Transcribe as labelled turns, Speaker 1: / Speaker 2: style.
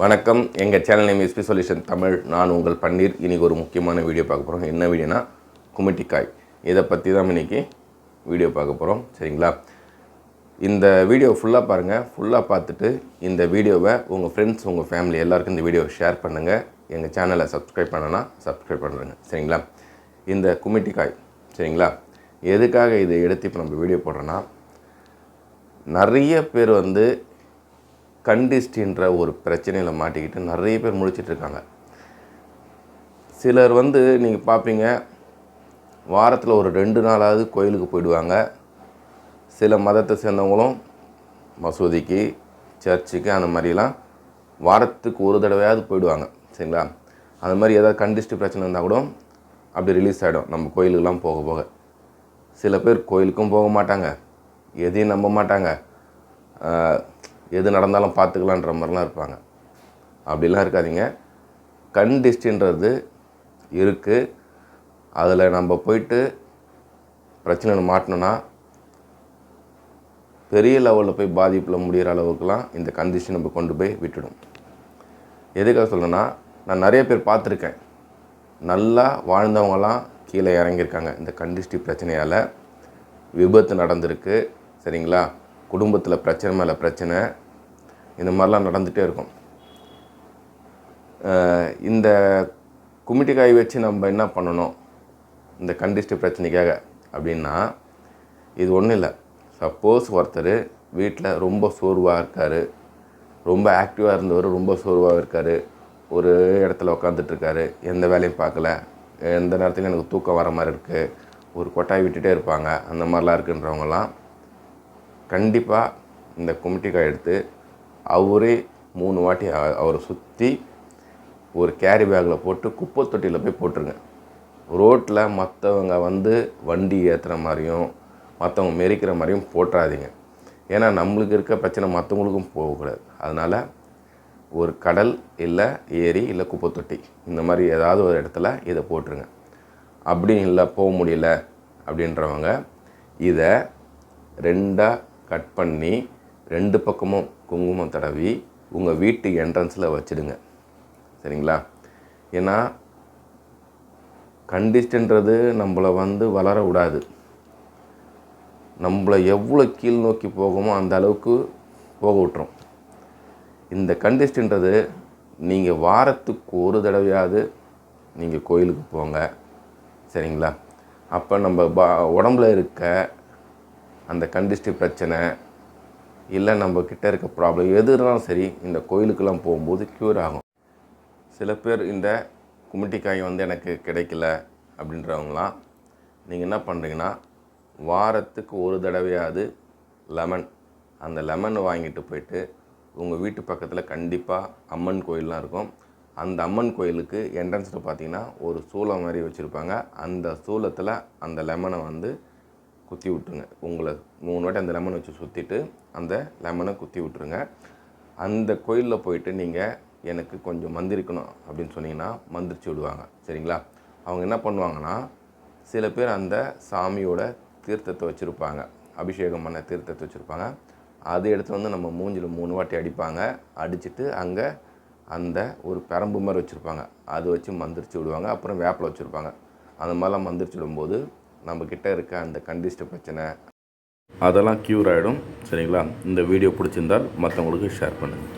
Speaker 1: வணக்கம். எங்கள் channel name SP solution Tamil நான் உங்கள் பன்னீர். இன்றைக்கி ஒரு முக்கியமான வீடியோ பார்க்க போகிறோம் என்ன வீடியோனா குமிட்டிக்காய். இதை பற்றி தான் இன்றைக்கி வீடியோ பார்க்க போகிறோம் சரிங்களா? இந்த வீடியோ ஃபுல்லாக பாருங்கள் ஃபுல்லாக பார்த்துட்டு இந்த வீடியோவை உங்கள் ஃப்ரெண்ட்ஸ் உங்கள் ஃபேமிலி எல்லாருக்கும் இந்த வீடியோவை ஷேர் பண்ணுங்கள் எங்கள் சேனலை சப்ஸ்கிரைப் பண்ணனா சப்ஸ்கிரைப் பண்ணுறேங்க சரிங்களா? இந்த குமிட்டிக்காய். சரிங்களா? எதுக்காக இதை எடுத்து இப்போ நம்ம வீடியோ போடுறோன்னா நிறைய பேர் வந்து கண்டிஸ்டின்ற ஒரு பிரச்சனையில் மாட்டிக்கிட்டு நிறைய பேர் முழிச்சிட்டு இருக்காங்க சிலர் வந்து நீங்கள் பார்ப்பீங்க வாரத்தில் ஒரு ரெண்டு நாளாவது கோயிலுக்கு போயிடுவாங்க. சில மதத்தை சேர்ந்தவங்களும் மசூதிக்கு சர்ச்சுக்கு அந்த மாதிரிலாம் வாரத்துக்கு ஒரு தடவையாவது போயிடுவாங்க சரிங்களா? அந்த மாதிரி ஏதாவது கண்டிஸ்ட் பிரச்சனை இருந்தால் கூட அப்படி ரிலீஸ் ஆகிடும் நம்ம கோயிலுக்கெல்லாம் போக போக. சில பேர் கோயிலுக்கும் போக மாட்டாங்க எதையும் நம்ப மாட்டாங்க. எது நடந்தாலும் பார்த்துக்கலான்ற மாதிரிலாம் இருப்பாங்க. அப்படிலாம் இருக்காதீங்க. கண் டிஸ்ட்ன்றது இருக்குது அதில் நம்ம போயிட்டு பிரச்சனை மாட்டினோன்னா பெரிய லெவலில் போய் பாதிப்பில் முடிகிற அளவுக்குலாம் இந்த கண்டிஷன் நம்ம கொண்டு போய் விட்டுடும். எதுக்காக சொல்லணுன்னா நான் நிறைய பேர் பார்த்துருக்கேன். நல்லா வாழ்ந்தவங்களாம் கீழே இறங்கியிருக்காங்க இந்த கண்டிஷ்டி பிரச்சனையால். விபத்து நடந்திருக்கு. சரிங்களா? குடும்பத்தில் பிரச்சனை மேலே பிரச்சனை. இந்த மாதிரிலாம் நடந்துகிட்டே இருக்கும். இந்த குமிட்டிக்காய் வச்சு நம்ம என்ன பண்ணணும்? இந்த கண்டிஸ்ட் பிரச்சனைக்காக அப்படின்னா இது ஒன்றும் இல்லை. சப்போஸ் ஒருத்தர் வீட்டில் ரொம்ப சோர்வாக இருக்கார். ரொம்ப ஆக்டிவாக இருந்தவர் ரொம்ப சோர்வாக இருக்கார். ஒரு இடத்துல உட்காந்துட்ருக்காரு எந்த வேலையும் பார்க்கல. எந்த நேரத்துலையும் எனக்கு தூக்கம் வர மாதிரி இருக்குது ஒரு கொட்டாய் விட்டுட்டே இருப்பாங்க. அந்த மாதிரிலாம் இருக்குன்றவங்களாம் கண்டிப்பாக இந்த குமிட்டிக்காய் எடுத்து அவரே மூணு வாட்டி அவரை சுற்றி ஒரு கேரி பேக்கில் போட்டு குப்பை தொட்டியில் போய் போட்டுருங்க. ரோட்டில் மற்றவங்க வந்து வண்டி ஏற்றுற மாதிரியும் மற்றவங்க மெரிக்கிற மாதிரியும் போட்டுறாதீங்க ஏன்னா நம்மளுக்கு இருக்க பிரச்சனை மற்றவங்களுக்கும் போகக்கூடாது. அதனால் ஒரு கடல் இல்லை ஏரி இல்லை குப்பை தொட்டி இந்த மாதிரி ஏதாவது ஒரு இடத்துல இதை போட்டுருங்க. அப்படி இல்லை போக முடியல அப்படின்றவங்க இதை ரெண்டாக கட் பண்ணி ரெண்டு பக்கமும் குங்குமம் தடவி உங்கள் வீட்டு என்ட்ரன்ஸில் வச்சிடுங்க. சரிங்களா? ஏன்னா கண்டிஸ்ட்ன்றது நம்மளை வந்து வளர விடாது. நம்மளை எவ்வளோ கீழ் நோக்கி போகுமோ அந்த அளவுக்கு போக விட்டுரும். இந்த கண்டிஸ்ட்ன்றது நீங்கள் வாரத்துக்கு ஒரு தடவையாவது நீங்கள் கோயிலுக்கு போங்க. சரிங்களா? அப்போ நம்ம பா உடம்புல இருக்க அந்த கண்டிஸ்டி பிரச்சனை இல்லை நம்ம கிட்டே இருக்க ப்ராப்ளம் எது இருந்தாலும் சரி இந்த கோயிலுக்கெல்லாம் போகும்போது க்யூர் ஆகும். சில பேர் இந்த குமிட்டிக்காய் வந்து எனக்கு கிடைக்கல அப்படின்றவங்களாம் நீங்கள் என்ன பண்ணுறீங்கன்னா வாரத்துக்கு ஒரு தடவையாவது லெமன் அந்த லெமன் வாங்கிட்டு போயிட்டு உங்கள் வீட்டு பக்கத்தில் கண்டிப்பாக அம்மன் கோயில்லாம் இருக்கும். அந்த அம்மன் கோயிலுக்கு என்ட்ரன்ஸில் பார்த்தீங்கன்னா ஒரு சூளம் மாதிரி வச்சுருப்பாங்க. அந்த சூளத்தில் அந்த லெமனை வந்து குத்தி விட்ருங்க உங்களை மூணு வாட்டி அந்த லெமனை வச்சு சுற்றிட்டு அந்த லெமனை குத்தி விட்ருங்க அந்த கோயிலில் போயிட்டு நீங்கள் எனக்கு கொஞ்சம் மந்திரிக்கணும் அப்படின்னு சொன்னீங்கன்னா மந்திரிச்சு விடுவாங்க. சரிங்களா? அவங்க என்ன பண்ணுவாங்கன்னா சில பேர் அந்த சாமியோட தீர்த்தத்தை வச்சுருப்பாங்க. அபிஷேகம் பண்ண தீர்த்தத்தை வச்சுருப்பாங்க. அதை எடுத்து வந்து நம்ம மூஞ்சில் மூணு வாட்டி அடிப்பாங்க. அடிச்சுட்டு அங்கே அந்த ஒரு பெரம்பு மாதிரி வச்சுருப்பாங்க. அது வச்சு மந்திரிச்சு விடுவாங்க. அப்புறம் வேப்பில் வச்சுருப்பாங்க. அந்த மாதிரிலாம் மந்திரிச்சு விடும்போது நம்மக்கிட்ட இருக்க அந்த கண்டிஸ்ட் பிரச்சனை அதெல்லாம் க்யூர் ஆகிடும் சரிங்களா? இந்த வீடியோ பிடிச்சிருந்தால் மற்றவங்களுக்கு ஷேர் பண்ணுங்கள்